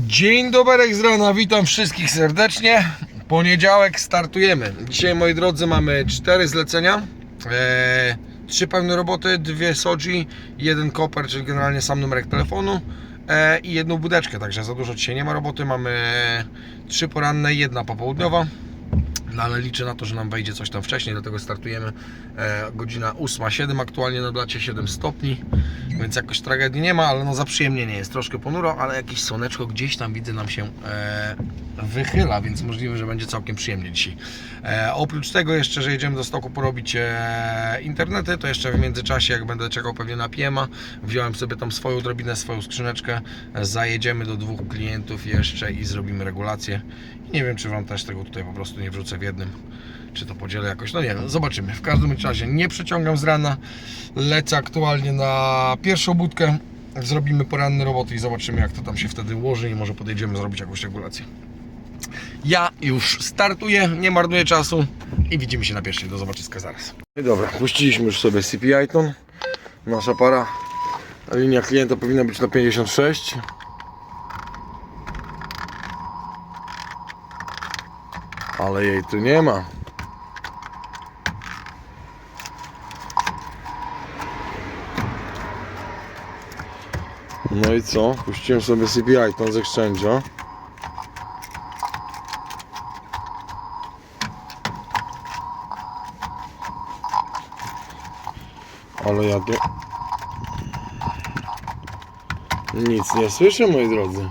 Dzień dobry z rana, witam wszystkich serdecznie. Poniedziałek startujemy. Dzisiaj, moi drodzy, mamy cztery zlecenia. Eee, trzy pełne roboty, dwie soji, jeden koper, czyli generalnie sam numerek telefonu eee, i jedną budeczkę, także za dużo dzisiaj nie ma roboty. Mamy trzy poranne jedna popołudniowa. No ale liczę na to, że nam wejdzie coś tam wcześniej, dlatego startujemy. E, godzina 8.07 aktualnie na blacie 7 stopni, więc jakoś tragedii nie ma, ale no za przyjemnie nie jest. Troszkę ponuro, ale jakieś słoneczko gdzieś tam widzę nam się e, wychyla, więc możliwe, że będzie całkiem przyjemnie dzisiaj. E, oprócz tego jeszcze, że jedziemy do stoku porobić e, internety, to jeszcze w międzyczasie, jak będę czekał pewnie na PM-a, wziąłem sobie tam swoją drobinę, swoją skrzyneczkę, zajedziemy do dwóch klientów jeszcze i zrobimy regulację. Nie wiem, czy Wam też tego tutaj po prostu nie wrzucę w jednym, czy to podzielę jakoś, no nie wiem, zobaczymy. W każdym razie nie przeciągam z rana, lecę aktualnie na pierwszą budkę, zrobimy poranne roboty i zobaczymy, jak to tam się wtedy ułoży i może podejdziemy zrobić jakąś regulację. Ja już startuję, nie marnuję czasu i widzimy się na pierwszej. Do zobaczyska zaraz. No i dobra, puściliśmy już sobie CPI ton. Nasza para. Linia klienta powinna być na 56. Ale jej tu nie ma. No i co? Puściłem sobie CPI ton z Exchange'a. Ale ja tu... Nic nie słyszę, moi drodzy.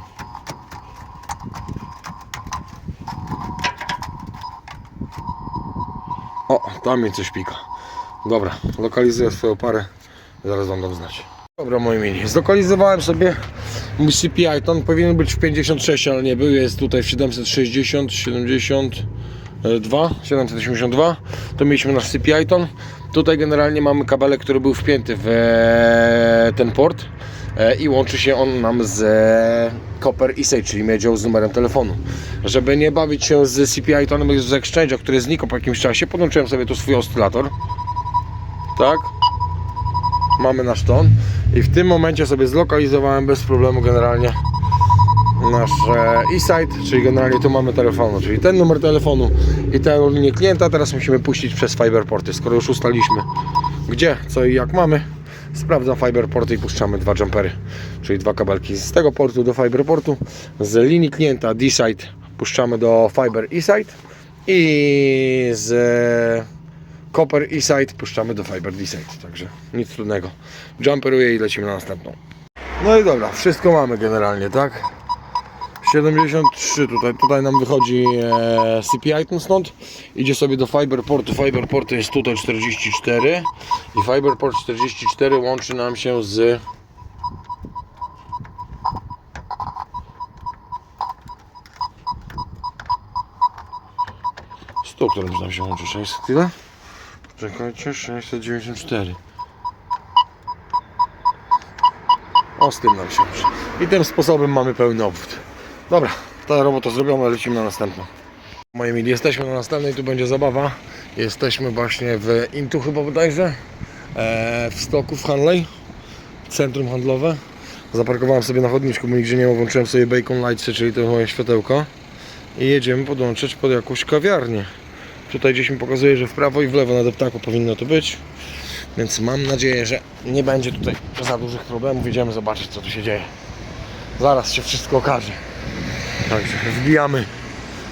O, tam mi coś pika. Dobra, lokalizuję swoją parę. Zaraz wam dam znać. Dobra, moi mili, zlokalizowałem sobie mój CPI. To on powinien być w 56, ale nie był. Jest tutaj w 760, 72, 782. To mieliśmy nasz CPI ton. Tutaj generalnie mamy kabelek, który był wpięty w e, ten port i łączy się on nam z e, Copper ESA, czyli miedzią z numerem telefonu. Żeby nie bawić się z CPI tonem z Exchange'a, który znikł po jakimś czasie, podłączyłem sobie tu swój oscylator. Tak? Mamy nasz ton. I w tym momencie sobie zlokalizowałem bez problemu generalnie nasz e, e-site, czyli generalnie tu mamy telefonu, czyli ten numer telefonu i tę linię klienta. Teraz musimy puścić przez Fiberporty, skoro już ustaliśmy gdzie, co i jak mamy sprawdzam Fiberporty i puszczamy dwa jumpery, czyli dwa kabelki z tego portu do Fiberportu z linii klienta D-site puszczamy do Fiber e-site i z Copper e-site puszczamy do Fiber D-site, także nic trudnego. Jumperuję i lecimy na następną. No i dobra, wszystko mamy generalnie, tak? 73 tutaj, tutaj nam wychodzi e, CPI ten stąd idzie sobie do Fiberportu, Fiberport jest tutaj 44 i Fiberport 44 łączy nam się z z tą, którą nam się łączy 600 ile? Czekajcie, 694 O, z tym nam się łączy. I tym sposobem mamy pełny obwód. Dobra, ta robota zrobiona, lecimy na następną. Moi mili, jesteśmy na następnej, tu będzie zabawa. Jesteśmy właśnie w Intu chyba bodajże, e, w stoku w Hanley, centrum handlowe. Zaparkowałem sobie na chodniczku, bo nigdzie nie ma, włączyłem sobie Bacon Lights, czyli to moje światełko. I jedziemy podłączyć pod jakąś kawiarnię. Tutaj gdzieś mi pokazuje, że w prawo i w lewo na deptaku powinno to być. Więc mam nadzieję, że nie będzie tutaj za dużych problemów. Idziemy zobaczyć co tu się dzieje. Zaraz się wszystko okaże. Także wbijamy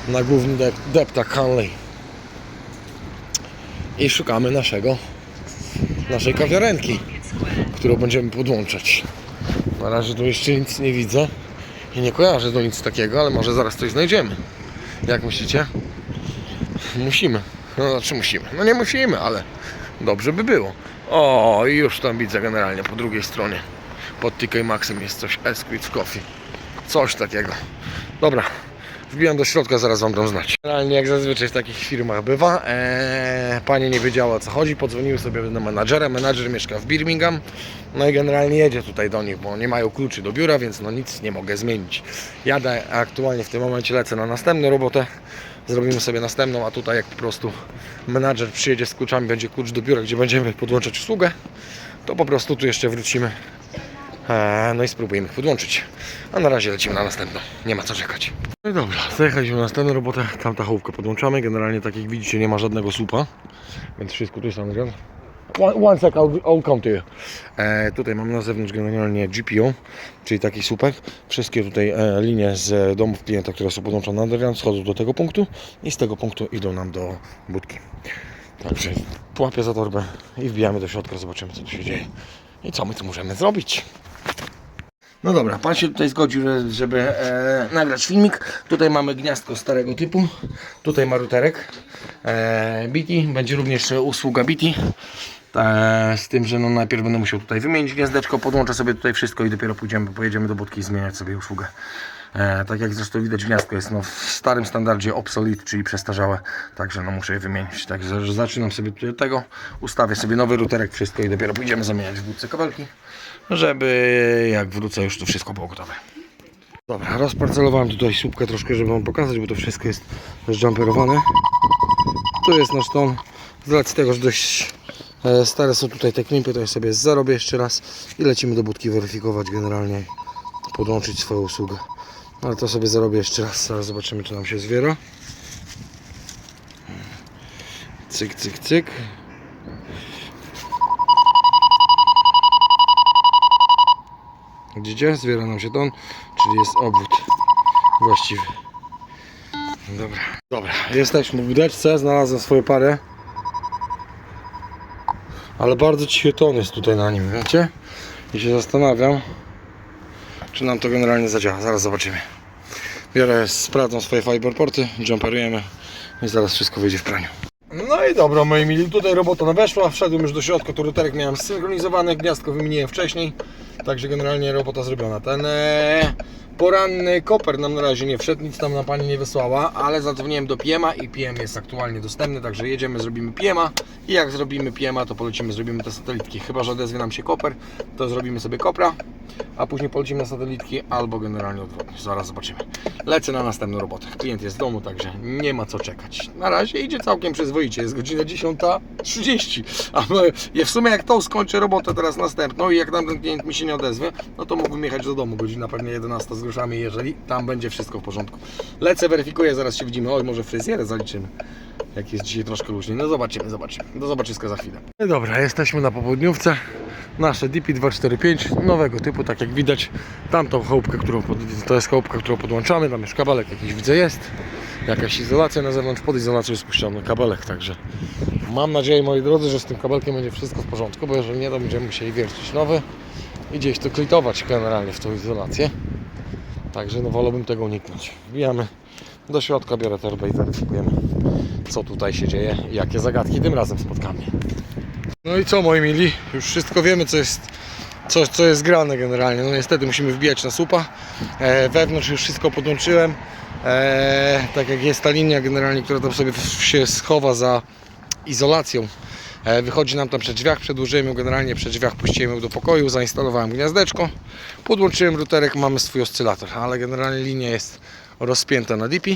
na główny dep deptak Hanley. I szukamy naszego naszej kawiarenki, którą będziemy podłączać. Na razie tu jeszcze nic nie widzę i nie kojarzę do nic takiego, ale może zaraz coś znajdziemy. Jak myślicie? Musimy. No znaczy musimy. No nie musimy, ale dobrze by było. O, i już tam widzę generalnie po drugiej stronie. Pod TK Maxem jest coś Esquid Coffee. Coś takiego. Dobra. Wbijam do środka, zaraz wam dam znać. Generalnie jak zazwyczaj w takich firmach bywa, eee, pani nie wiedziała o co chodzi, podzwoniły sobie do menadżera, menadżer mieszka w Birmingham, no i generalnie jedzie tutaj do nich, bo nie mają kluczy do biura, więc no nic nie mogę zmienić. Jadę aktualnie w tym momencie, lecę na następną robotę, zrobimy sobie następną, a tutaj jak po prostu menadżer przyjedzie z kluczami, będzie klucz do biura, gdzie będziemy podłączać usługę, to po prostu tu jeszcze wrócimy no i spróbujemy ich podłączyć. A na razie lecimy na następną. Nie ma co czekać. No i dobra, zajechaliśmy na następną robotę. Tam ta chałupkę podłączamy. Generalnie tak jak widzicie nie ma żadnego słupa. Więc wszystko tu jest Adrian. One, sec, I'll, I'll come to you. E, tutaj mamy na zewnątrz generalnie GPO, czyli taki słupek. Wszystkie tutaj e, linie z domów klienta, które są podłączone na Adrian, schodzą do tego punktu i z tego punktu idą nam do budki. Także łapię za torbę i wbijamy do środka, zobaczymy co tu się dzieje i co my tu możemy zrobić. No dobra, pan się tutaj zgodził, że- żeby e, nagrać filmik. Tutaj mamy gniazdko starego typu. Tutaj ma routerek e, BT. Będzie również usługa BT. E, z tym, że no najpierw będę musiał tutaj wymienić gniazdeczko, podłączę sobie tutaj wszystko i dopiero pójdziemy, pojedziemy do budki i zmieniać sobie usługę. E, tak jak zresztą widać gniazdko jest no, w starym standardzie obsolete, czyli przestarzałe, także no muszę je wymienić. Także że zaczynam sobie tutaj od tego, ustawię sobie nowy routerek, wszystko i dopiero pójdziemy zamieniać w budce kabelki, żeby jak wrócę już to wszystko było gotowe. Dobra, rozparcelowałem tutaj słupkę troszkę, żeby wam pokazać, bo to wszystko jest zjumperowane. Tu jest nasz ton. Z racji tego, że dość e, stare są tutaj te klimpy, to ja sobie zarobię jeszcze raz i lecimy do budki weryfikować generalnie, podłączyć swoją usługę. Ale to sobie zarobię jeszcze raz, zaraz zobaczymy czy nam się zwiera. Cyk, cyk, cyk. Widzicie? Zwiera nam się ton, czyli jest obwód właściwy. Dobra. Dobra, jesteśmy w budeczce, znalazłem swoją parę. Ale bardzo cichy ton jest tutaj na nim, wiecie? I się zastanawiam, czy nam to generalnie zadziała. Zaraz zobaczymy. Biorę, sprawdzam swoje fiberporty, jumperujemy i zaraz wszystko wyjdzie w praniu. No i dobra, moi mili, tutaj robota naweszła, wszedłem już do środka, tu routerek miałem zsynchronizowany, gniazdko wymieniłem wcześniej, także generalnie robota zrobiona. Ten e, poranny koper nam na razie nie wszedł, nic tam na Pani nie wysłała, ale zadzwoniłem do PMA i PM jest aktualnie dostępny, także jedziemy, zrobimy PMA i jak zrobimy PMA, to polecimy, zrobimy te satelitki, chyba, że odezwie nam się koper, to zrobimy sobie kopra, a później polecimy na satelitki albo generalnie odwrotnie, zaraz zobaczymy. Lecę na następną robotę, klient jest w domu, także nie ma co czekać. Na razie idzie całkiem przyzwoicie, jest godzina 10.30, a w sumie jak tą skończę robotę teraz następną i jak tam ten klient mi się nie odezwie, no to mógłbym jechać do domu, godzina pewnie 11 z groszami, jeżeli tam będzie wszystko w porządku. Lecę, weryfikuję, zaraz się widzimy, oj może fryzjerę zaliczymy. Jak jest dzisiaj troszkę luźniej. No zobaczymy, zobaczymy. Do zobaczyska za chwilę. No dobra, jesteśmy na popołudniówce. Nasze DP245 nowego typu, tak jak widać. Tamtą chałupkę, którą pod... to jest chałupka, którą podłączamy. Tam już kabelek jakiś widzę jest. Jakaś izolacja na zewnątrz, pod izolacją jest spuszczony kabelek, także mam nadzieję, moi drodzy, że z tym kabelkiem będzie wszystko w porządku, bo jeżeli nie, to będziemy musieli wiercić nowy i gdzieś to klitować generalnie w tą izolację. Także no wolałbym tego uniknąć. Wbijamy do środka, biorę torbę i weryfikujemy co tutaj się dzieje i jakie zagadki tym razem spotkamy. No i co moi mili, już wszystko wiemy co jest, co, co jest grane generalnie. No niestety musimy wbijać na słupa. E, wewnątrz już wszystko podłączyłem. E, tak jak jest ta linia generalnie, która tam sobie się schowa za izolacją. E, wychodzi nam tam przy drzwiach, przedłużyłem ją generalnie przy drzwiach, puściłem ją do pokoju, zainstalowałem gniazdeczko, podłączyłem routerek, mamy swój oscylator, ale generalnie linia jest rozpięta na DP,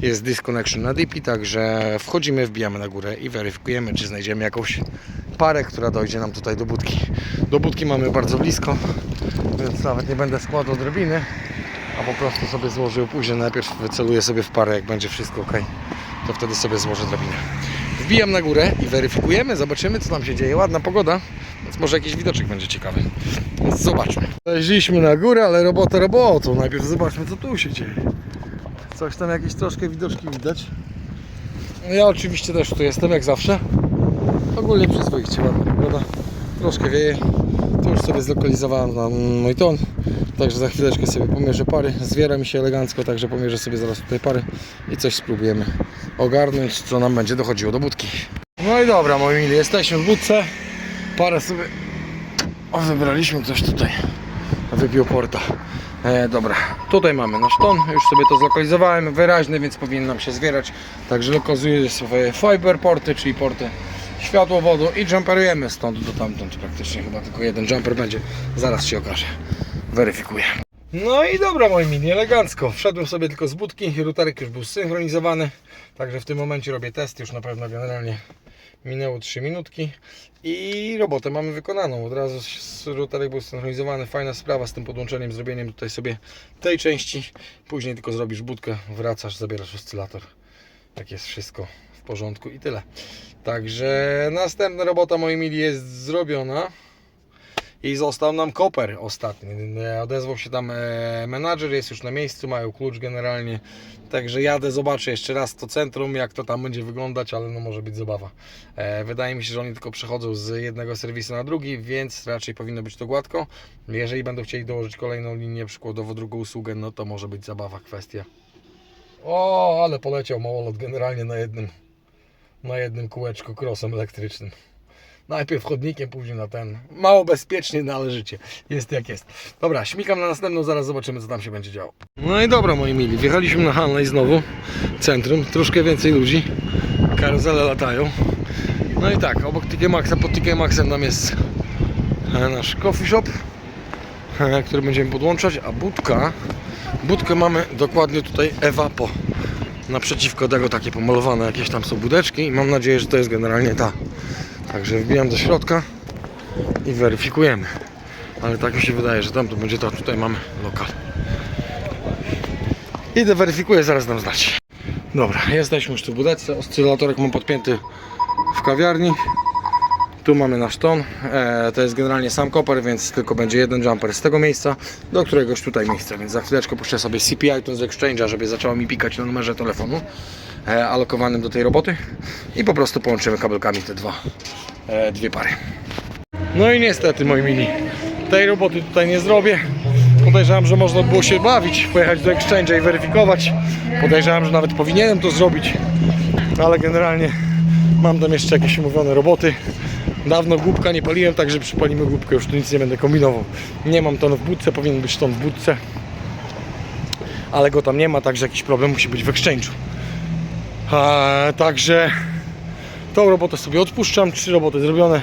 jest disconnection na DP, także wchodzimy, wbijamy na górę i weryfikujemy, czy znajdziemy jakąś parę, która dojdzie nam tutaj do budki. Do budki mamy bardzo blisko, więc nawet nie będę składał drabiny, a po prostu sobie złożył później, najpierw wyceluję sobie w parę, jak będzie wszystko ok, to wtedy sobie złożę drabinę. Wbijam na górę i weryfikujemy, zobaczymy co tam się dzieje. Ładna pogoda, więc może jakiś widoczek będzie ciekawy. Więc zobaczmy. Zeszliśmy na górę, ale robota robotą. Najpierw zobaczmy co tu się dzieje. Coś tam jakieś troszkę widoczki widać. No Ja oczywiście też tu jestem jak zawsze. Ogólnie przyzwoicie ładna pogoda. Troszkę wieje. Tu już sobie zlokalizowałem na mój ton. Także za chwileczkę sobie pomierzę pary. Zwiera mi się elegancko, także pomierzę sobie zaraz tutaj pary i coś spróbujemy ogarnąć, co nam będzie dochodziło do budki. No i dobra, moi mili, jesteśmy w budce. Parę sobie o, wybraliśmy, ktoś tutaj wypił porta. E, dobra, tutaj mamy nasz ton, już sobie to zlokalizowałem, wyraźny, więc powinien nam się zwierać. Także lokalizuję swoje fiber porty, czyli porty światłowodu i jumperujemy stąd do tamtąd praktycznie, chyba tylko jeden jumper będzie, zaraz się okaże, weryfikuję. No i dobra moi mini, elegancko, wszedłem sobie tylko z budki, routerek już był zsynchronizowany, także w tym momencie robię test, już na pewno generalnie Minęło 3 minutki i robotę mamy wykonaną. Od razu rotorek był synchronizowany. Fajna sprawa z tym podłączeniem, zrobieniem tutaj sobie tej części. Później tylko zrobisz budkę, wracasz, zabierasz oscylator. Tak jest wszystko w porządku i tyle. Także następna robota, moi mili, jest zrobiona. I został nam koper ostatni. Odezwał się tam e, menadżer, jest już na miejscu, mają klucz generalnie. Także jadę, zobaczę jeszcze raz to centrum, jak to tam będzie wyglądać, ale no może być zabawa. E, wydaje mi się, że oni tylko przechodzą z jednego serwisu na drugi, więc raczej powinno być to gładko. Jeżeli będą chcieli dołożyć kolejną linię, przykładowo drugą usługę, no to może być zabawa kwestia. O, ale poleciał małolot generalnie na jednym, na jednym kółeczku krosem elektrycznym. Najpierw chodnikiem, później na ten. Mało bezpiecznie, no ale życie. Jest jak jest. Dobra, śmikam na następną, zaraz zobaczymy co tam się będzie działo. No i dobra moi mili, wjechaliśmy na Hanley znowu. Centrum, troszkę więcej ludzi. Karuzele latają. No i tak, obok TK Maxa, pod TK Maxem tam jest e, nasz coffee shop, e, który będziemy podłączać, a budka, budkę mamy dokładnie tutaj Evapo. Naprzeciwko tego takie pomalowane jakieś tam są budeczki i mam nadzieję, że to jest generalnie ta. Także wbijam do środka i weryfikujemy. Ale tak mi się wydaje, że tam to będzie to. Tutaj mamy lokal. Idę, weryfikuję, zaraz dam znać. Dobra, jesteśmy już tu w budeczce. Oscylatorek mam podpięty w kawiarni. Tu mamy nasz ton. E, to jest generalnie sam koper, więc tylko będzie jeden jumper z tego miejsca do któregoś tutaj miejsca. Więc za chwileczkę puszczę sobie CPI to z Exchange'a, żeby zaczęło mi pikać na numerze telefonu alokowanym do tej roboty i po prostu połączymy kabelkami te dwa, e, dwie pary. No i niestety moi mili, tej roboty tutaj nie zrobię. Podejrzewam, że można było się bawić, pojechać do Exchange'a i weryfikować. Podejrzewam, że nawet powinienem to zrobić, ale generalnie mam tam jeszcze jakieś umówione roboty. Dawno głupka nie paliłem, także przypalimy głupkę, już tu nic nie będę kombinował. Nie mam ton w budce, powinien być ton w budce, ale go tam nie ma, także jakiś problem musi być w Exchange'u. Także tą robotę sobie odpuszczam. Trzy roboty zrobione.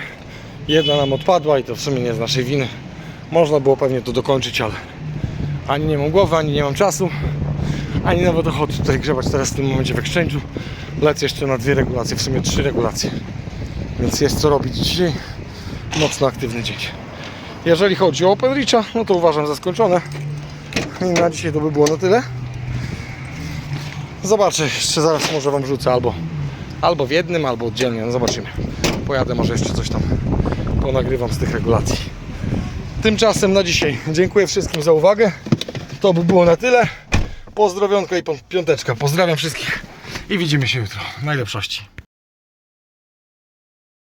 Jedna nam odpadła i to w sumie nie z naszej winy. Można było pewnie to dokończyć, ale ani nie mam głowy, ani nie mam czasu, ani nawet ochoty tutaj grzebać teraz w tym momencie w Exchange'u. Lecę jeszcze na dwie regulacje, w sumie trzy regulacje. Więc jest co robić dzisiaj. Mocno aktywny dzień. Jeżeli chodzi o OpenReacha, no to uważam za skończone. I na dzisiaj to by było na tyle. Zobaczę, jeszcze zaraz może Wam wrzucę albo, albo w jednym, albo oddzielnie, no zobaczymy. Pojadę, może jeszcze coś tam ponagrywam z tych regulacji. Tymczasem na dzisiaj dziękuję wszystkim za uwagę. To by było na tyle. Pozdrowionko i piąteczka. Pozdrawiam wszystkich i widzimy się jutro. Najlepszości.